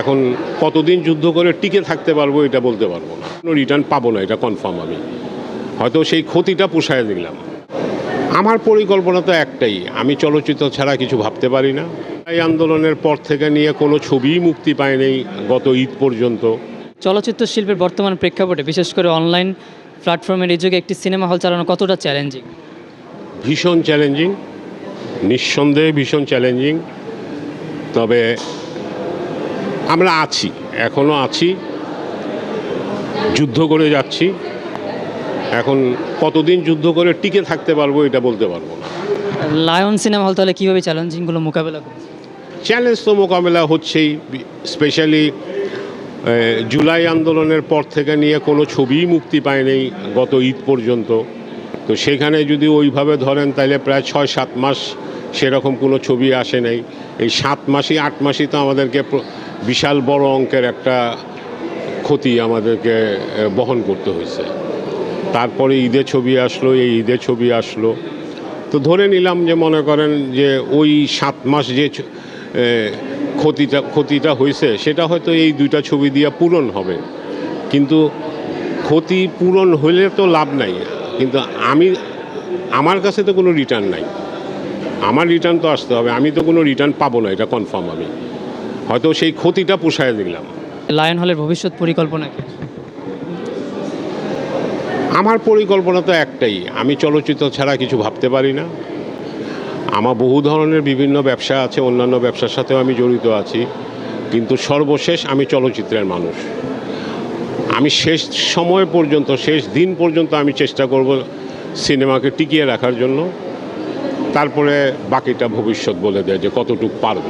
এখন কতদিন যুদ্ধ করে টিকে থাকতে পারব এটা বলতে পারব না। কোনো রিটার্ন পাবো না এটা কনফার্ম আমি। হয়তো সেই ক্ষতিটা পোষায় দিলাম আমার পরিকল্পনা তো একটাই আমি চলচ্চিত্র ছাড়া কিছু ভাবতে পারি না। এই আন্দোলনের পর থেকে নিয়ে কোনো ছবিই মুক্তি পায়নি গত ঈদ পর্যন্ত। চলচ্চিত্র শিল্পের বর্তমান প্রেক্ষাপটে বিশেষ করে অনলাইন প্ল্যাটফর্মের এই যুগে একটি সিনেমা হল চালানো কতটা চ্যালেঞ্জিং ভীষণ চ্যালেঞ্জিং নিঃসন্দেহে ভীষণ চ্যালেঞ্জিং তবে আমরা আছি এখনও আছি যুদ্ধ করে যাচ্ছি। এখন কতদিন যুদ্ধ করে টিকে থাকতে পারব এটা বলতে পারব না। লায়ন সিনেমা হল তাহলে কীভাবে চ্যালেঞ্জিংগুলো মোকাবেলা করছে? চ্যালেঞ্জ তো মোকাবেলা হচ্ছেই স্পেশালি জুলাই আন্দোলনের পর থেকে নিয়ে কোনো ছবিই মুক্তি পায়নি গত ঈদ পর্যন্ত। তো সেখানে যদি ওইভাবে ধরেন তাহলে প্রায় ছয় সাত মাস সেরকম কোনো ছবি আসে নাই। এই সাত মাসই আট মাসই তো আমাদেরকে বিশাল বড় অঙ্কের একটা ক্ষতি আমাদেরকে বহন করতে হয়েছে। তারপরে ঈদের ছবি আসলো, এই ঈদের ছবি আসলো। তো ধরে নিলাম যে মনে করেন যে ওই সাত মাস যে ক্ষতিটা ক্ষতিটা হয়েছে, সেটা হয়তো এই দুইটা ছবি দিয়ে পূরণ হবে। কিন্তু ক্ষতি পূরণ হলে তো লাভ নাই। কিন্তু আমি, আমার কাছে তো কোনো রিটার্ন নাই। আমার রিটার্ন তো আসতে হবে, আমি তো কোনো রিটার্ন পাবো না, এটা কনফার্ম আমি। হয়তো সেই ক্ষতিটা পোষায় দিলাম লায়ন হলের ভবিষ্যৎ পরিকল্পনা কি? আমার পরিকল্পনা তো একটাই আমি চলচ্চিত্র ছাড়া কিছু ভাবতে পারি না। আমার বহু ধরনের বিভিন্ন ব্যবসা আছে অন্যান্য ব্যবসার সাথেও আমি জড়িত আছি কিন্তু সর্বশেষ আমি চলচ্চিত্রের মানুষ। আমি শেষ সময় পর্যন্ত শেষ দিন পর্যন্ত আমি চেষ্টা করব সিনেমাকে টিকিয়ে রাখার জন্য। তারপরে বাকিটা ভবিষ্যৎ বলে দেয় যে কতটুকু পারব।